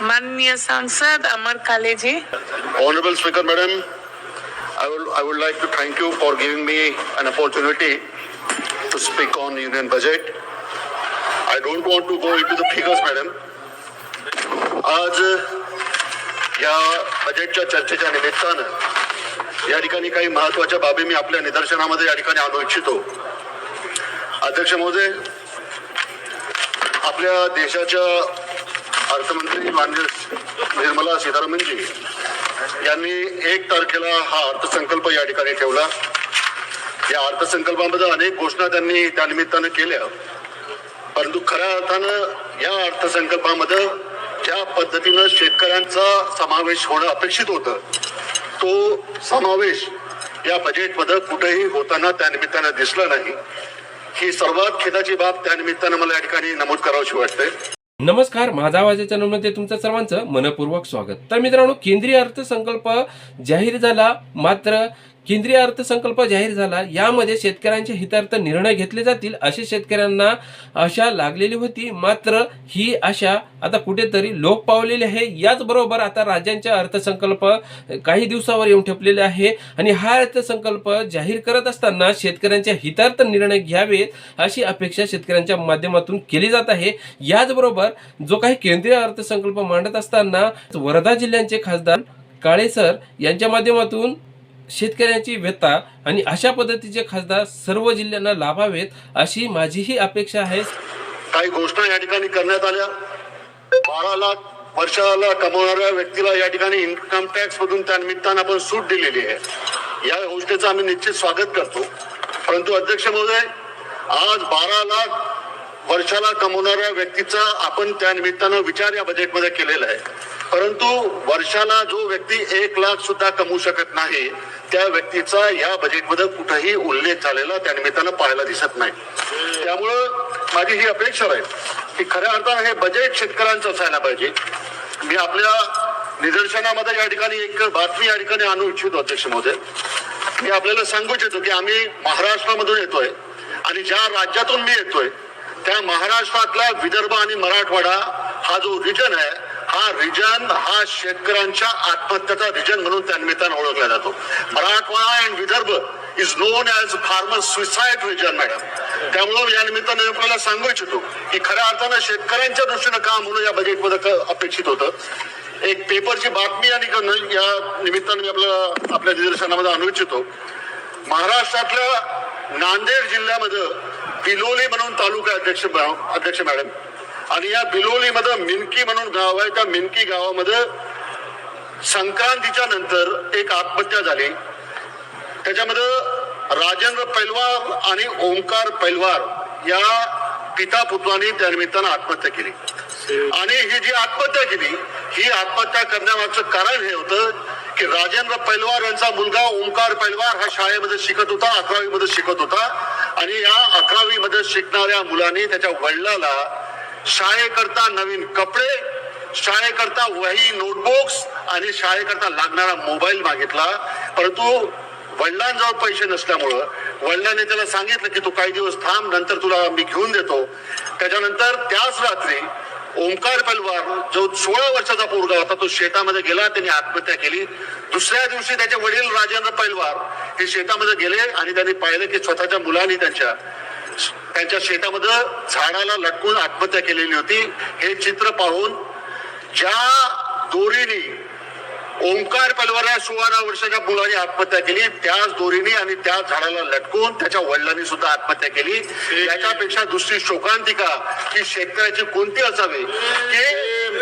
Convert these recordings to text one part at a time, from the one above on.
माननीय सांसद Amar Kale ji honourable speaker madam I would I would like to thank you for giving me an opportunity to speak on union budget I don't want to go into the figures madam आज या बजेटच्या चर्चेच्या निमित्तानं या ठिकाणी काही महत्त्वाच्या बाबी मी आपल्या निदर्शनामध्ये या ठिकाणी आणू इच्छितो. अध्यक्ष महोदय आपल्या देशाच्या अर्थमंत्री माननीय निर्मला सीतारामनजी यांनी एक तारखेला हा अर्थसंकल्प या ठिकाणी ठेवला. या अर्थसंकल्पामध्ये अनेक घोषणा त्यांनी त्यानिमित्तानं केल्या. परंतु खऱ्या अर्थानं या अर्थसंकल्पामध्ये ज्या पद्धतीनं शेतकऱ्यांचा समावेश होणं अपेक्षित होतं तो समावेश या बजेटमध्ये कुठेही होताना त्यानिमित्तानं दिसला नाही. ही सर्वात खेदाची बाब त्या निमित्तानं मला या ठिकाणी नमूद करावीशी वाटते नमस्कार माझा आवाज या चॅनलमध्ये तुमचं सर्वांचं मनपूर्वक स्वागत. तर मित्रांनो केंद्रीय अर्थसंकल्प जाहीर झाला. मात्र केंद्रीय अर्थसंकल्प जाहीर झाला. यामध्ये शेतकऱ्यांच्या हितार्थ निर्णय घेतले जातील असे शेतकऱ्यांना आशा लागलेली होती. मात्र ही आशा आता कुठेतरी लोक पावलेली आहे. याचबरोबर आता राज्यांच्या अर्थसंकल्प काही दिवसावर येऊन ठेपलेले आहे आणि हा अर्थसंकल्प जाहीर करत असताना शेतकऱ्यांच्या हितार्थ निर्णय घ्यावेत अशी अपेक्षा शेतकऱ्यांच्या माध्यमातून केली जात आहे. याचबरोबर जो काही केंद्रीय अर्थसंकल्प मांडत असताना वर्धा जिल्ह्यांचे खासदार काळेसर यांच्या माध्यमातून शेतकऱ्यांची व्यथा आणि अशा पद्धतीचे खासदार सर्व जिल्ह्यांना लाभावेत अशी माझीही अपेक्षा आहे. काही घोषणा या ठिकाणी करण्यात आल्या. बारा लाख वर्षाला कमवणाऱ्या व्यक्तीला या ठिकाणी इन्कम टॅक्स मधून त्या निमित्तानं आपण सूट दिलेली आहे. या योजनेचं आम्ही निश्चित स्वागत करतो. परंतु अध्यक्ष महोदय आज बारा लाख वर्षाला कमवणाऱ्या व्यक्तीचा आपण त्या निमित्तानं विचार या बजेटमध्ये केलेला आहे. परंतु वर्षाला जो व्यक्ती एक लाख सुद्धा कमवू शकत नाही त्या व्यक्तीचा या बजेटमध्ये कुठेही उल्लेख झालेला त्या निमित्तानं पाहायला दिसत नाही. त्यामुळं माझी ही अपेक्षा आहे की खऱ्या अर्थानं हे बजेट शेतकऱ्यांचं असायला पाहिजे. मी आपल्या निदर्शनामध्ये या ठिकाणी एक बातमी या ठिकाणी आणू इच्छितो अध्यक्ष महोदय. मी आपल्याला सांगू इच्छितो की आम्ही महाराष्ट्रामधून येतोय आणि ज्या राज्यातून मी येतोय त्या महाराष्ट्रातला विदर्भ आणि मराठवाडा हा जो रिजन आहे हा रिजन हा शेतकऱ्यांच्या आत्महत्याचा रिजन म्हणून त्या निमित्तानं ओळखला जातो. Marathwada and Vidarbha is known as farmer suicide region madam त्यामुळं या निमित्तानं मी आपल्याला सांगू इच्छितो की खऱ्या अर्थानं शेतकऱ्यांच्या दृष्टीनं काम म्हणून या बजेटमध्ये अपेक्षित होतं. एक पेपरची बातमी आणि या निमित्तानं मी आपलं आपल्या निदर्शनामध्ये आणू इच्छितो. महाराष्ट्रातल्या नांदेड जिल्ह्यामध्ये बिलोली म्हणून तालुका अध्यक्ष अध्यक्ष मॅडम आणि या बिलोलीमध्ये मिनकी म्हणून गाव आहे. त्या मिनकी गावामध्ये संक्रांतीच्या नंतर एक आत्महत्या झाली. त्याच्यामध्ये राजेंद्र पैलवार आणि ओंकार पैलवार या पिता पुत्रांनी त्या निमित्तानं आत्महत्या केली. आणि ही जी आत्महत्या केली ही आत्महत्या करण्यामागचं कारण हे होतं की राजेंद्र पैलवार यांचा मुलगा ओंकार पैलवार हा शाळेमध्ये शिकत होता अकरावी मध्ये शिकत होता. आणि या अकरावी मध्ये शिकणाऱ्या मुलांनी त्याच्या वडिलाला शाळेकरता नवीन कपडे शाळेकरता वही नोटबुक्स आणि शाळेकरता लागणारा मोबाईल मागितला. परंतु वडिलांजवळ पैसे नसल्यामुळं वडिलांनी त्याला सांगितलं की तू काही दिवस थांब नंतर तुला मी घेऊन देतो. त्याच्यानंतर त्याच रात्री ओंकार पलवार जो सोळा वर्षाचा पोरगा होता तो शेतामध्ये गेला त्यांनी आत्महत्या केली. दुसऱ्या दिवशी त्याचे वडील राजेंद्र पैलवार हे शेतामध्ये गेले आणि त्यांनी पाहिलं की स्वतःच्या मुलांनी त्यांच्या त्यांच्या शेतामध्ये झाडाला लटकून आत्महत्या केलेली होती. हे चित्र पाहून ज्या दोरीने ओंकार पलवारा सोळा वर्षाच्या मुलाने आत्महत्या केली त्याच दोरीने आणि त्या झाडाला लटकून त्याच्या वडिलांनी सुद्धा आत्महत्या केली. याच्यापेक्षा दुसरी शोकांतिका की शेतकऱ्याची कोणती असावी? की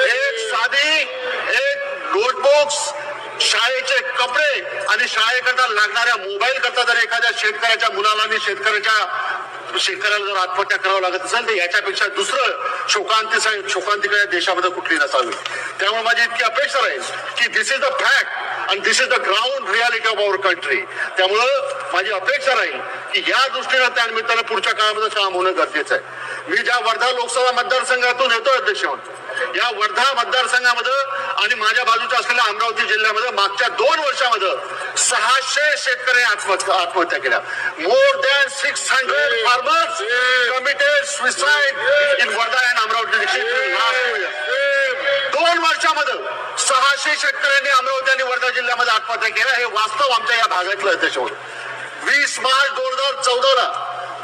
एक साधी एक नोटबुक्स शाळेचे कपडे आणि शाळेकरता लागणाऱ्या मोबाईल करता जर एखाद्या शेतकऱ्याच्या मुलाला आणि शेतकऱ्याच्या शेतकऱ्याला जर आत्महत्या करावं लागत असेल तर याच्यापेक्षा दुसरं शोकांती शोकांतिका देशामध्ये कुठली नसावी. त्यामुळे माझी इतकी अपेक्षा राहील की दिस इज द फॅक्ट आणि this is the ground reality of our country त्यामुळं माझी अपेक्षा राहील की या दृष्टीनं त्या निमित्तानं पुढच्या काळामध्ये काम होणं गरजेचं आहे. मी ज्या वर्धा लोकसभा मतदारसंघातून येतो अध्यक्ष म्हणून या वर्धा मतदारसंघामध्ये आणि माझ्या बाजूच्या असलेल्या अमरावती जिल्ह्यामध्ये मागच्या दोन वर्षामध्ये सहाशे शेतकरी आत्महत्या आत्महत्या केल्या. More than six hundred farmers committed suicide in Wardha and Amravati two years. वर्षामध्ये सहाशे शेतकऱ्यांनी अमरावती आणि वर्धा जिल्ह्यामध्ये आत्महत्या केल्या. हे वास्तव आमच्या या भागातलं आहे त्याच्यावर वीस मार्च दोन हजार चौदाला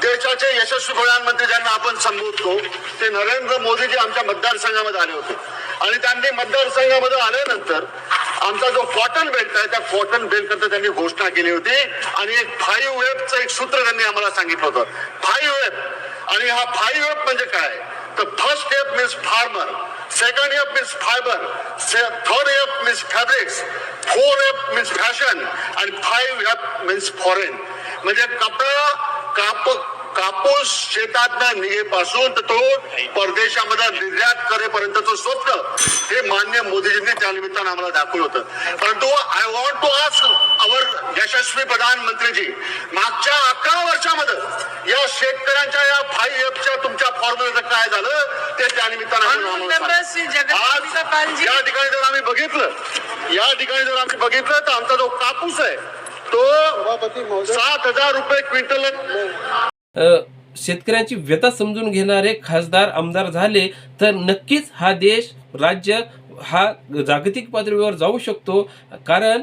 देशाचे यशस्वी प्रधानमंत्री ज्यांना आपण संबोधतो ते नरेंद्र मोदीजी आमच्या मतदारसंघामध्ये आले होते. आणि त्यांनी मतदारसंघामध्ये आल्यानंतर आमचा जो कॉटन बेल्ट आहे त्या कॉटन बेल्ट करता त्यांनी घोषणा केली होती. आणि एक फाईव्ह वेबचं एक सूत्र त्यांनी आम्हाला सांगितलं होतं. फाईव्ह वेब आणि हा फाईव्ह वेब म्हणजे काय? तर first step means farmer second F means fiber third F means fabrics four F means fashion आणि फाईव्ह एप मीन्स फॉरेन म्हणजे कपडा काप कापूस शेतातनं निघेपासून तर तो परदेशामध्ये निर्यात करेपर्यंतचं स्वप्न हे मान्य मोदीजींनी त्या निमित्तानं आम्हाला दाखवलं होतं. परंतु I want to ask our यशस्वी प्रधानमंत्रीजी मागच्या अकरा वर्षामध्ये या शेतकऱ्यांच्या या फाईव्ह एफच्या तुमच्या फॉर्म्युल्याचं काय झालं ते त्या निमित्तानं आज या ठिकाणी जर आम्ही बघितलं या ठिकाणी जर आम्ही बघितलं तर आमचा जो कापूस आहे तो सात हजार रुपये क्विंटल शेतकऱ्यांची व्यथा समजून घेणारे खासदार आमदार झाले तर नक्कीच हा देश राज्य हा जागतिक पातळीवर जाऊ शकतो. कारण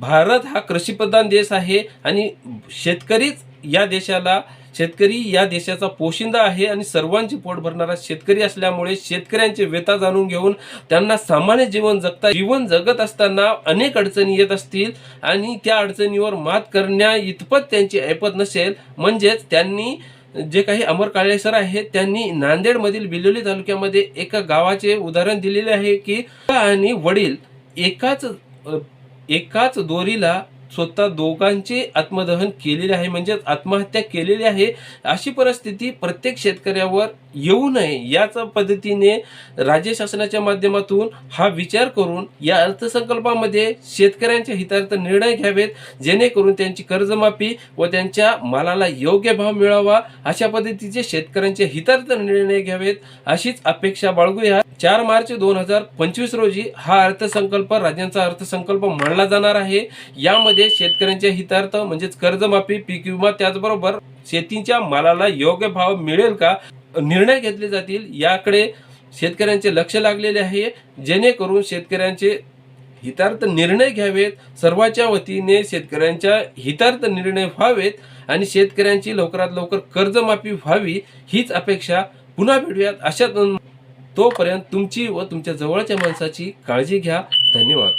भारत हा कृषीप्रधान देश आहे आणि शेतकरीच या देशाला शेतकरी या देशाचा पोशिंदा आहे आणि सर्वांची पोट भरणारा शेतकरी असल्यामुळे शेतकऱ्यांचे व्यथा जाणून घेऊन त्यांना सामान्य जीवन जगता जीवन जगत असताना अनेक अडचणी येत असतील आणि त्या अडचणीवर मात करण्या इतपत त्यांची ऐपत नसेल. म्हणजेच त्यांनी हो. जे काही अमर काळे सर आहेत त्यांनी नांदेडमधील बिलोली तालुक्यामध्ये एका गावाचे उदाहरण दिलेले आहे की आणि वडील एकाच एकाच दोरीला स्वतः दोघांचे आत्मदहन केलेले आहे म्हणजेच आत्महत्या केलेली आहे अशी परिस्थिती प्रत्येक शेतकऱ्यावर येऊ नये याच पद्धतीने राज्य शासनाच्या माध्यमातून हा विचार करून या अर्थसंकल्पामध्ये शेतकऱ्यांच्या हितार्थ निर्णय घ्यावेत जेणेकरून त्यांची कर्जमाफी व त्यांच्या मालाला योग्य भाव मिळावा अशा पद्धतीचे शेतकऱ्यांचे हितार्थ निर्णय घ्यावेत अशीच अपेक्षा बाळगूया. चार मार्च दोन हजार पंचवीस रोजी हा अर्थसंकल्प राज्यांचा अर्थसंकल्प म्हणला जाणार आहे. यामध्ये शेतकऱ्यांच्या हितार्थ म्हणजेच कर्जमाफी पीक विमा त्याचबरोबर शेतीच्या मालाला योग्य भाव मिळेल का निर्णय घेतले जातील याकडे शेतकऱ्यांचे लक्ष लागलेले आहे. जेणेकरून शेतकऱ्यांचे हितार्थ निर्णय घ्यावेत सर्वांच्या वतीने शेतकऱ्यांच्या हितार्थ निर्णय व्हावेत आणि शेतकऱ्यांची लवकरात लवकर कर्जमाफी व्हावी हीच अपेक्षा पुन्हा भेटूयात. अशा तोपर्यंत तुमची व तुमच्या जवळच्या माणसाची काळजी घ्या. धन्यवाद.